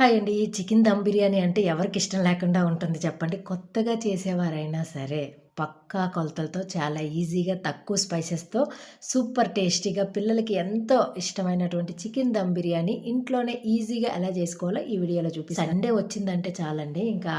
Hi అండి. ఈ chicken dum biryani అంటే ఎవరికి ఇష్టం లేకుండా ఉంటుంది చెప్పండి. కొత్తగా చేసేవారైనా సరే పక్కా కొలతలతో చాలా ఈజీగా తక్కువ స్పైసెస్తో సూపర్ టేస్టీగా పిల్లలకి ఎంతో ఇష్టమైనటువంటి చికెన్ దమ్ బిర్యానీ ఇంట్లోనే ఈజీగా ఎలా చేసుకోవాలో ఈ వీడియోలో చూపి సండే వచ్చిందంటే చాలండి. ఇంకా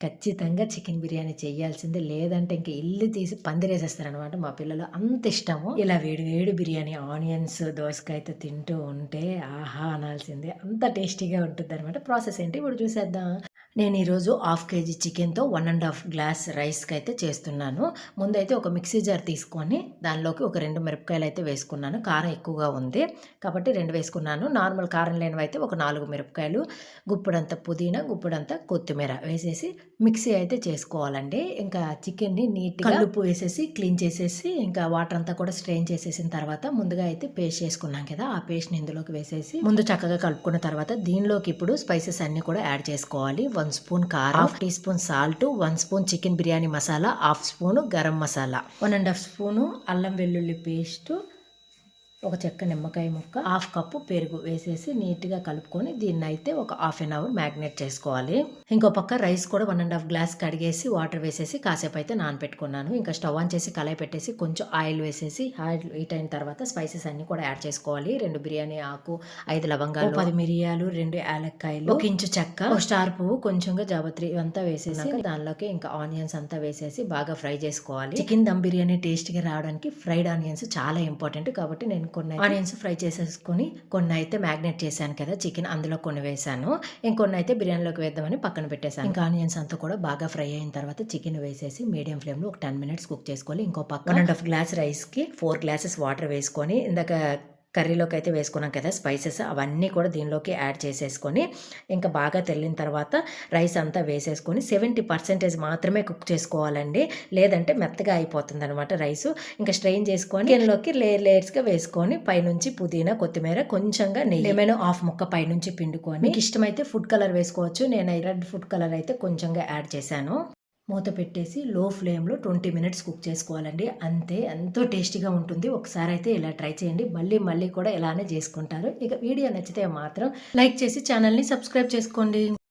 ఖచ్చితంగా చికెన్ బిర్యానీ చేయాల్సిందే. లేదంటే ఇంకా ఇల్లు తీసి పందిరేసేస్తారనమాట మా పిల్లలు. అంత ఇష్టము. ఇలా వేడి వేడి బిర్యానీ ఆనియన్స్ దోసకాయతో తింటూ ఉంటే ఆహా అనాల్సిందే. అంత టేస్టీగా ఉంటుంది అనమాట ప్రాసెస్ ఏంటి? ఇప్పుడు చూసేద్దాం. నేను ఈరోజు హాఫ్ కేజీ చికెన్తో వన్ అండ్ హాఫ్ గ్లాస్ రైస్కి అయితే చేస్తున్నాను. ముందైతే ఒక మిక్సీ జార్ తీసుకొని దానిలోకి ఒక రెండు మిరపకాయలు అయితే వేసుకున్నాను. కారం ఎక్కువగా ఉంది. కాబట్టి రెండు వేసుకున్నాను. నార్మల్ కారం లేనివి అయితే ఒక నాలుగు మిరపకాయలు గుప్పుడంత పుదీనా గుప్పుడంత కొత్తిమీర వేసేసి మిక్సీ అయితే చేసుకోవాలండి. ఇంకా చికెన్ని నీట్గా కలుపు వేసేసి క్లీన్ చేసేసి ఇంకా వాటర్ అంతా కూడా స్ట్రెయిన్ చేసేసిన తర్వాత ముందుగా అయితే పేస్ట్ చేసుకున్నాం కదా ఆ పేస్ట్ని ఇందులోకి వేసేసి ముందు చక్కగా కలుపుకున్న తర్వాత దీనిలోకి ఇప్పుడు స్పైసెస్ అన్నీ కూడా యాడ్ చేసుకోవాలి. వన్ స్పూన్ కారం half teaspoon salt one spoon chicken biryani masala half spoon garam masala. One and half spoon అల్లం వెల్లుల్లి పేస్ట్ ఒక చెక్క నిమ్మకాయ ముక్క హాఫ్ కప్పు పెరుగు వేసేసి నీట్గా కలుపుకొని దీన్ని అయితే ఒక హాఫ్ అన్ అవర్ మ్యాగ్నేట్ చేసుకోవాలి. ఇంకో పక్క రైస్ కూడా వన్ అండ్ హాఫ్ గ్లాస్ కడిగేసి వాటర్ వేసేసి కాసేపు అయితే నానబెట్టుకున్నాను. ఇంకా స్టవ్ ఆన్ చేసి కళాయి పెట్టేసి కొంచెం ఆయిల్ వేసేసి ఆయిల్ హీట్ అయిన తర్వాత స్పైసెస్ అన్ని కూడా యాడ్ చేసుకోవాలి. రెండు బిర్యానీ ఆకు ఐదు లవంగాలు పది మిరియాలు రెండు యాలక్కాయలు ఒక ఇంచు చెక్క ఒక స్టార్ పువ్వు కొంచెంగా జాబత్రి ఇవంతా వేసేసి దానిలోకి ఇంకా ఆనియన్స్ అంతా వేసేసి బాగా ఫ్రై చేసుకోవాలి. చికెన్ దమ్ బిర్యానీ టేస్ట్గా రావడానికి ఫ్రైడ్ ఆనియన్స్ చాలా ఇంపార్టెంట్ కాబట్టి నేను కొన్ని ఆనియన్స్ ఫ్రై చేసేసుకొని కొన్ని అయితే మ్యాగ్నేట్ చేశాను కదా చికెన్ అందులో కొన్ని వేసాను ఇంకొన్ని అయితే బిర్యానీలోకి వేద్దామని పక్కన పెట్టేశాను. ఇంకా ఆనియన్స్ అంతా కూడా బాగా ఫ్రై అయిన తర్వాత చికెన్ వేసేసి మీడియం ఫ్లేమ్లో ఒక టెన్ మినిట్స్ కుక్ చేసుకోవాలి. ఇంకో పక్క వన్ అండ్ హాఫ్ గ్లాస్ రైస్కి ఫోర్ గ్లాసెస్ వాటర్ వేసుకొని ఇందాక కర్రీలోకి అయితే వేసుకున్నాం కదా స్పైసెస్ అవన్నీ కూడా దీనిలోకి యాడ్ చేసేసుకొని ఇంకా బాగా తెల్లిన తర్వాత రైస్ అంతా వేసేసుకొని సెవెంటీ పర్సెంటేజ్ మాత్రమే కుక్ చేసుకోవాలండి. లేదంటే మెత్తగా అయిపోతుంది అనమాట రైస్. ఇంకా స్ట్రెయిన్ చేసుకొని దీనిలోకి లేయర్ లేయర్స్గా వేసుకొని పైనుంచి పుదీనా కొత్తిమీర కొంచెంగా నెయ్యి. హాఫ్ ముక్క పైనుంచి పిండుకొని. మీకు ఇష్టమైతే ఫుడ్ కలర్ వేసుకోవచ్చు. నేను రెడ్ ఫుడ్ కలర్ అయితే కొంచెంగా యాడ్ చేశాను. మూత పెట్టేసి లో ఫ్లేమ్లో ట్వంటీ మినిట్స్ కుక్ చేసుకోవాలండి. అంతే ఎంతో టేస్టీగా ఉంటుంది. ఒకసారి అయితే ఇలా ట్రై చేయండి. మళ్ళీ మళ్ళీ కూడా ఇలానే చేసుకుంటారు. ఇక వీడియో నచ్చితే మాత్రం లైక్ చేసి ఛానల్ని సబ్స్క్రైబ్ చేసుకోండి.